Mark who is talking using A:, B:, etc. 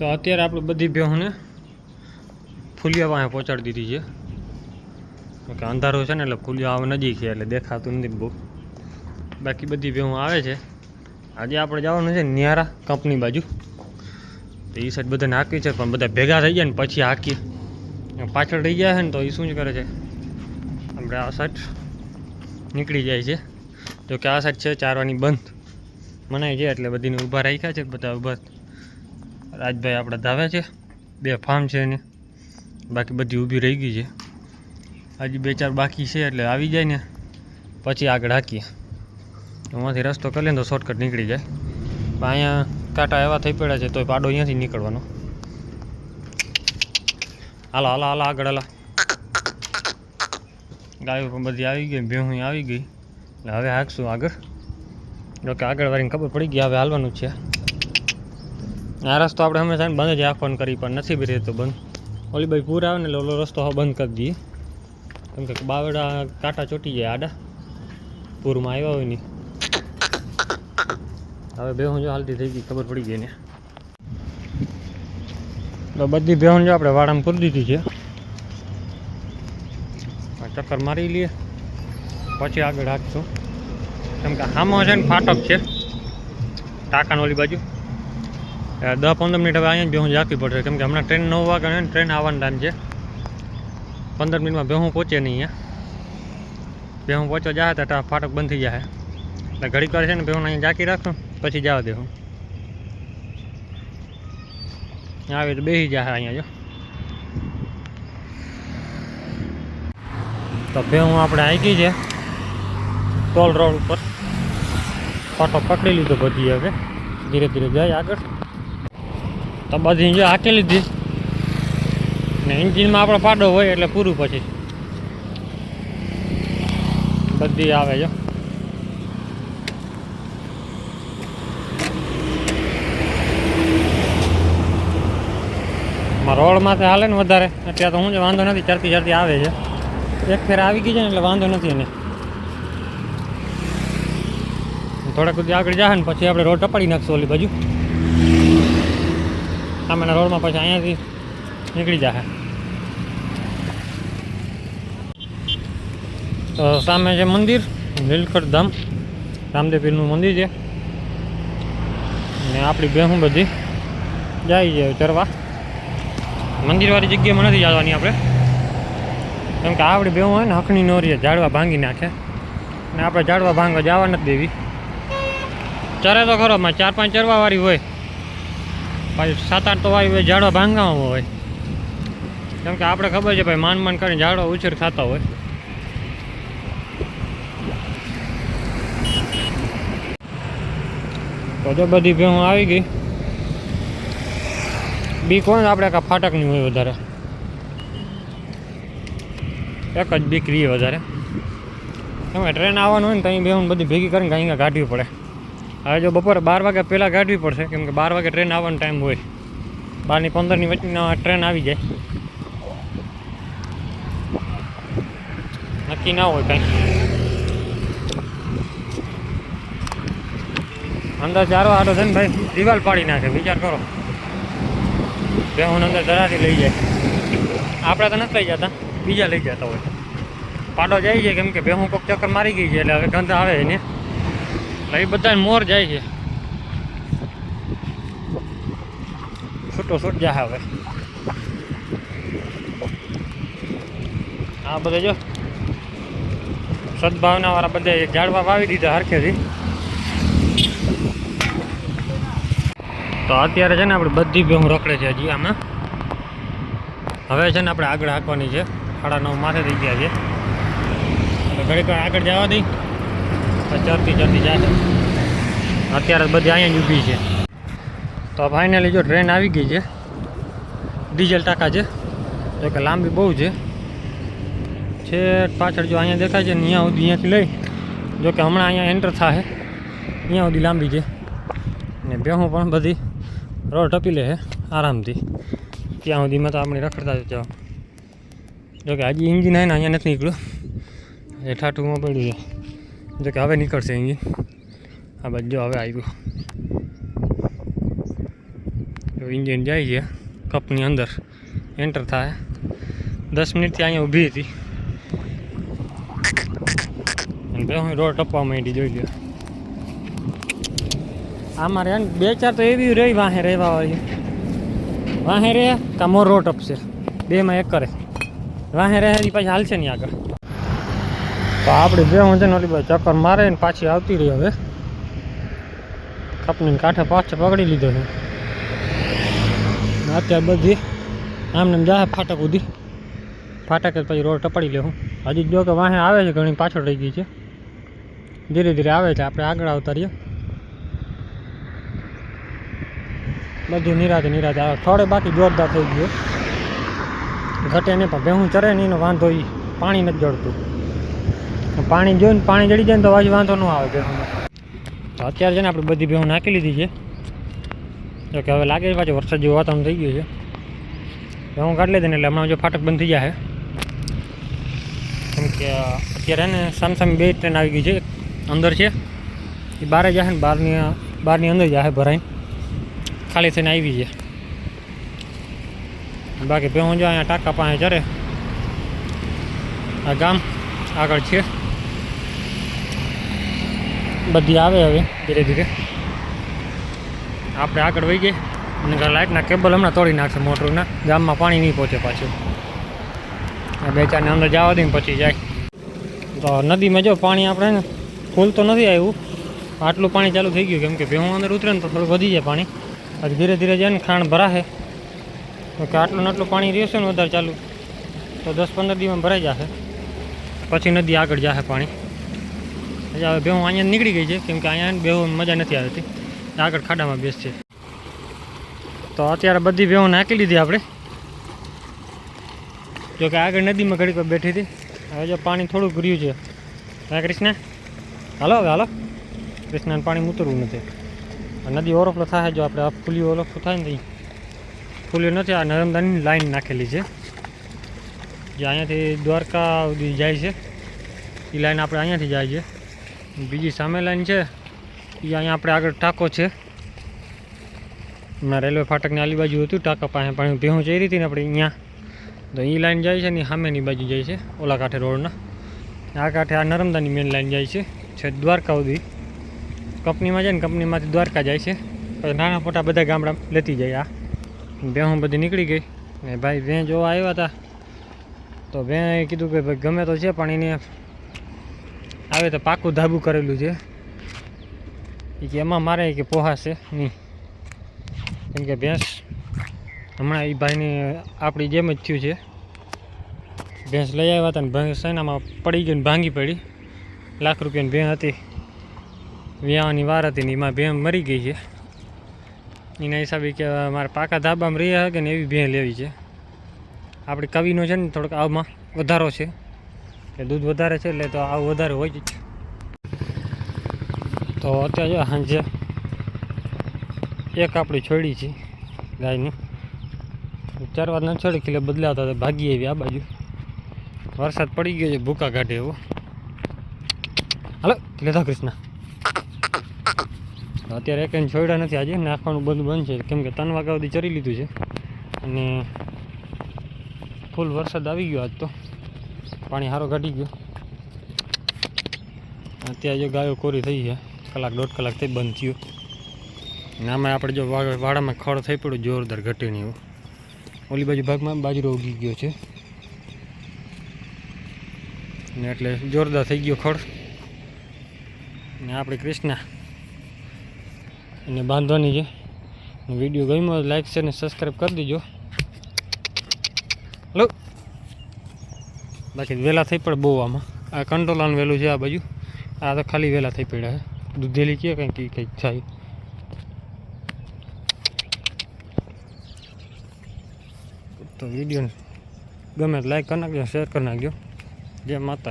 A: તો અત્યારે આપણે બધી ભેહોને ફૂલિયા પાસે પહોંચાડી દીધી છે. કે અંધારો છે ને એટલે ફૂલિયા આવે નજીક છે એટલે દેખાતું નથી બહુ. બાકી બધી ભેહું આવે છે. આજે આપણે જવાનું છે નિયારા કંપની બાજુ. તો એ સાઈડ બધાને હાંકી છે, પણ બધા ભેગા થઈ જાય ને પછી હાંકીએ. પાછળ રહી ગયા છે ને તો એ શું જ કરે છે? આપણે આ સાઈડ નીકળી જાય છે. જો કે આ સાઈડ છે ચારવાની બંધ. મનાય છે એટલે બધીને ઊભા રાખ્યા છે, બધા ઊભા. રાજભાઈ આપણે ધાવે છે. બે ફાર્મ છે એને. બાકી બધી ઊભી રહી ગઈ છે. હજી બે ચાર બાકી છે એટલે આવી જાય ને. પછી આગળ હાકીએ. એમાંથી રસ્તો કરી લે તો શોર્ટકટ નીકળી જાય. પણ અહીંયા કાંટા એવા થઈ પડ્યા છે તોય પાડો અહીંયાથી નીકળવાનો. હાલો હાલો હાલો, આગળ, હાલો. ગાયો પણ બધી આવી ગઈ ભેહું આવી ગઈ. એટલે હવે હાંકશું આગળ. જોકે આગળ વાળીને ખબર પડી ગઈ, હવે હાલવાનું છે. આ રસ્તો આપણે હંમેશા બંધ જ રાખવાનું, કરી પણ નથી બી રહેતો બંધ. ઓલી ભાઈ પૂર આવે ને એટલે ઓલો રસ્તો હવે બંધ કરી દઈએ. કેમ કે બાવડા કાંટા ચોટી જાય આડા. પૂરમાં આવ્યા હોય નહીં હવે બેહું જો હાલતી થઈ ગઈ, ખબર પડી ગઈ ને તો બધી બેહું જો આપણે વાડામાં પૂરી દીધી છે. ચક્કર મારી લઈએ. પછી આગળ હાંકશું કેમ કે હામો છે ને ફાટક છે. ટાંકાની ઓલી બાજુ. દસ પંદર મિનિટ હવે અહીંયા જ બેહું પડશે કેમ હમણાં ટ્રેન નવ વાગે ને ટ્રેન આવવાનો ટાઈમ છે. પંદર મિનિટમાં બેહું, પહોંચે નહીં અહીંયા. બેહું પહોંચવા જાય તો ફાટક બંધ થઈ જાય એટલે ઘડીક વાર છે ને બેહું અહીંયા જાકી રાખું, પછી જવા દેવું આવે તો બેસી જાય અહીંયા, જો. તો ભેહું આપણે આવી છે. ટોલ રોડ ઉપર. ફાટો પકડી લીધો બધી હવે. ધીરે ધીરે જાય આગળ. તો બધી જો હાકી લીધી ને એન્જિનમાં આપણો પાડો હોય એટલે પૂરું પછી. બધી આવે જો રોડમાં તો હાલે ને વધારે. અત્યારે તો હું જ વાંધો નથી, ચડતી ચડતી આવે છે. એક ફેર આવી ગઈ છે ને એટલે વાંધો નથી એને. થોડાક સુધી આગળ જાય ને પછી આપણે રોડ ટપાડી નાખશું ઓલી બાજુ. સામેના રોડમાં પછી અહીંયાથી નીકળી જાય તો સામે છે મંદિર નીલકંઠ ધામ, રામદેવ મંદિર છે. ને આપણી બેહું બધી જાય છે ચરવા. મંદિરવાળી જગ્યામાં નથી જવાની આપણે. કેમ કે આપણી બેહું હોય ને હકની નોરીએ ઝાડવા ભાંગી નાખે. ને આપણે ઝાડવા ભાંગવા જવા નથી દેવી. ચરે તો ખરો ચાર પાંચ ચરવાવાળી હોય. પાછી સાત આઠ તો આવી હોય ઝાડવા ભાંગામાં હોય. કેમ કે આપણે ખબર છે ભાઈ માન માન કરીને ઝાડવા ઉછેર ખાતા હોય. તો જો બધી ભેહું આવી ગઈ. હોય ને આપણે કાં ફાટકની હોય વધારે. એક જ બીક રહીએ વધારે. કે ટ્રેન આવવાનું હોય ને ત્યાં બેહું બધી ભેગી કરીને અહીંયા કાઢવી પડે. હવે જો બપોરે બાર વાગ્યા પહેલાં કાઢવી પડશે, કેમ કે બાર વાગે ટ્રેન આવવાનો ટાઈમ હોય. બારની પંદરની વચ્ચેના ટ્રેન આવી જાય. નક્કી ના હોય કાંઈ. અંદર ચારો આટો છે ને ભાઈ, દિવાલ પાડી નાખે, વિચાર કરો. બેહું અંદર ધરાથી લઈ જાય. આપણે તો નથી લઈ જતા, બીજા લઈ જતા હોય. પાડો જાય છે કેમ કે બેહું કોક ચક્કર મારી ગઈ છે, એટલે હવે ગંધ આવે એને. એ બધા મોર જાય છે. છૂટો છૂટ જાય હવે. આ બધા જો. સદભાવના વાળા બધા ઝાડવા વાવી દીધા હરખેથી. તો અત્યારે છે ને આપણે બધી ભેહું રખડે છે હજી આમાં. હવે છે ને આપણે આગળ હાંકવાની છે. સાડા નવ માથે થઈ ગયા છે. ઘડીક આગળ જવા દઈ. તો ચડતી ચડતી જાય. અત્યારે બધી અહીંયા જ ઊભી છે. તો ફાઇનલી જો ટ્રેન આવી ગઈ છે. ડીઝલ ટાંકા છે. જો કે લાંબી બહુ છે. છે પાછળ જો અહીંયા દેખાય છે ને અહીંયા સુધી અહીંયાથી લઈ. જો કે હમણાં અહીંયા એન્ટર થાય અહીંયા સુધી લાંબી છે. ને બેહું પણ બધી. રોડ ટપી લે છે આરામથી. ત્યાં સુધીમાં તો આપણે રખડતા જ જાઓ જોકે હજી ઇન્જિન હોય ને અહીંયા નથી નીકળ્યું. એ ઠાઠુંમાં પડ્યું છે. જો કે હવે નીકળશે એન્જિન આ બાજુ હવે આવ્યું જો ઇન્જિન જાય છે, કપની અંદર. એન્ટર થાય. દસ મિનિટથી અહીંયા ઊભી હતી. રોડ ટપવા માંડી, જોઈ લો આમાં રે બે ચાર તો એવી રહી વાહે રહેવા વાળી વાહે રહે કાં મોર રોડ ટપશે. બેમાં એક કરે. વાહે રહે પાછી હાલશે નહીં આગળ. તો આપણે બે હું ઓલી ભાઈ ચક્કર મારે ને પાછી આવતી રહી હવે. કપની કાંઠે પાછળ પકડી લીધો છે. અત્યારે બધી આમને જાહે ફાટક સુધી ફાટક જ પછી રોડ ટપાડી લેવું હજી જો કે વાહે આવે છે, ઘણી પાછળ રહી ગઈ છે. ધીરે ધીરે આવે છે, આપણે આગળ આવતા રહીએ. બધું નિરાતે નિરાતે આવે. થોડે બાકી જોરદાર થઈ ગયું. ઘટે નહીં પણ ભેહું ચરે નહીં, એનો વાંધો એ પાણી નથી જળતું પાણી જોઈને પાણી જડી જાય ને તો પાછી વાંધો ન આવે ભેહુંનો તો અત્યારે છે ને આપણે બધી ભેહું નાખી લીધી છે. જો કે હવે લાગે છે પાછું વરસાદ જેવું વાતાવરણ થઈ ગયું છે. ભેહું કાઢી લીધી ને એટલે હમણાં જો ફાટક બંધ થઈ જાય કેમ કે અત્યારે ને સામ સામે બે ટ્રેન આવી ગઈ છે. અંદર છે, એ બહાર જશે ને બહારની બહારની અંદર જશે ભરાઈને. ખાલી થઈને આવી છે. બાકી ભેહું જો અહીંયા ટાંકા પાસે ચરે આ ગામ આગળ છે. બધી આવે હવે. ધીરે ધીરે. આપણે આગળ વહી ગઈ. અને લાઇટના કેબલ હમણાં તોડી નાખશે મોટરના. ગામમાં પાણી નહીં પહોંચે પાછું. બે ચારને અંદર જવા દઈને પછી જાય. તો નદીમાં જો પાણી આપણે ને ફૂલ તો નથી આવ્યું. આટલું પાણી ચાલુ થઈ ગયું કેમ કે ભેહું અંદર ઉતરે ને તો થોડું વધી જાય પાણી. પછી ધીરે ધીરે જાય ને ખાણ ભરાશે કે આટલું ને પાણી રહેશે ને વધારે ચાલુ. તો દસ પંદર દિવસમાં ભરાઈ જશે પછી નદી આગળ જશે પાણી. એટલે હવે ભેહું અહીંયા નીકળી ગઈ છે, કેમ કે અહીંયા બેહું મજા નથી આવતી. આગળ ખાડામાં બેસશે તો અત્યારે બધી ભેહું નાખી લીધી આપણે. જો કે આગળ નદીમાં ઘડીક પર બેઠી હતી. હવે જો પાણી થોડુંક રહ્યું છે. હા કૃષ્ણ? હાલો, હવે હાલો. કૃષ્ણને પાણી ઉતરવું નથી. નદી ઓવરફ્લો થાય જો આપણે ફૂલી ઓવરફ્લો થાય ને ફૂલ્યો નથી, આ નર્મદાની લાઈન નાખેલી છે. જે અહીંયાથી દ્વારકા સુધી જાય છે. એ લાઈન આપણે અહીંયાથી જાય છે. બીજી સામે લાઈન છે. એ અહીંયા આપણે આગળ ટાંકો છે. હમણાં રેલવે ફાટકની આલી બાજુ હતું, ટાંકા પાસે પણ ભેહું જઈ હતી ને આપણે અહીંયા. તો એ લાઈન જાય છે ને સામેની બાજુ જાય છે ઓલા કાંઠે રોડના. આ કાંઠે આ નર્મદાની મેન લાઈન જાય છે છે દ્વારકા સુધી. કંપનીમાં જાય ને કંપનીમાંથી દ્વારકા જાય છે. પછી નાના મોટા બધા ગામડા લેતી જાય આ. ભેહું બધી નીકળી ગઈ. ને ભાઈ, ભેં જોવા આવ્યા હતા. તો ભેં કીધું કે ભાઈ ગમે તો છે, પણ એને આવે તો પાકું ધાબું કરેલું છે. એ કે એમાં મારે કે પોહાશે નહીં કેમ કે ભેંસ હમણાં એ ભાઈને આપણી જેમ જ થયું છે. ભેંસ લઈ આવ્યા હતા ને ભેંસ એનામાં પડી ગઈ ને ભાંગી પડી. લાખ રૂપિયાની ભેં હતી. વ્યાવાની વાર હતી ને એમાં ભેં મરી ગઈ છે. એના હિસાબે કે મારે પાકા ધાબામાં રહી શકે ને એવી ભેં લેવી છે. આપણી કવિનો છે ને થોડોક આવમાં વધારો છે. એટલે દૂધ વધારે છે એટલે તો આવું વધારે હોય જ તો અત્યારે સાંજે એક આપણી છોડી છે ગાયની. ચાર વાર ન છોડી એટલે બદલાવતા હતા ભાગી આવી આ બાજુ. વરસાદ પડી ગયો છે ભૂકા કાઢે એવો. હાલો, લેતા કૃષ્ણ. અત્યારે એક છોડ્યા નથી આજે, નાખવાનું બધું બંધ છે. કેમ કે ત્રણ વાગ્યા સુધી ચરી લીધું છે. અને ફૂલ વરસાદ આવી ગયો આજ તો. પાણી સારો ઘટી ગયો. અત્યારે જો ગાયો કોરી થઈ છે, કલાક દોઢ કલાક થઈ બંધ થયું. ને આમાં આપણે જો વાડ- વાડામાં ખડ થઈ પડ્યું, જોરદાર ઘટીને એવું. ઓલી બાજુ ભાગમાં બાજરો ઉગી ગયો છે. ને એટલે જોરદાર થઈ ગયો ખડ. ને આપણે કૃષ્ણા. એને બાંધવાની છે. વીડિયો ગમ્યો લાઈક છે ને સબસ્ક્રાઈબ કરી દીજો હલો બાકી વહેલા થઈ પડે બહુ આમાં. આ કંટ્રોલાનું વહેલું છે આ બાજુ. આ તો ખાલી વહેલા થઈ પડ્યા છે દૂધેલી કે કંઈક કંઈક થાય. તો વીડિયો ગમે લાઈક કરી નાખજો શેર કરી નાખજો. જય માતાજી.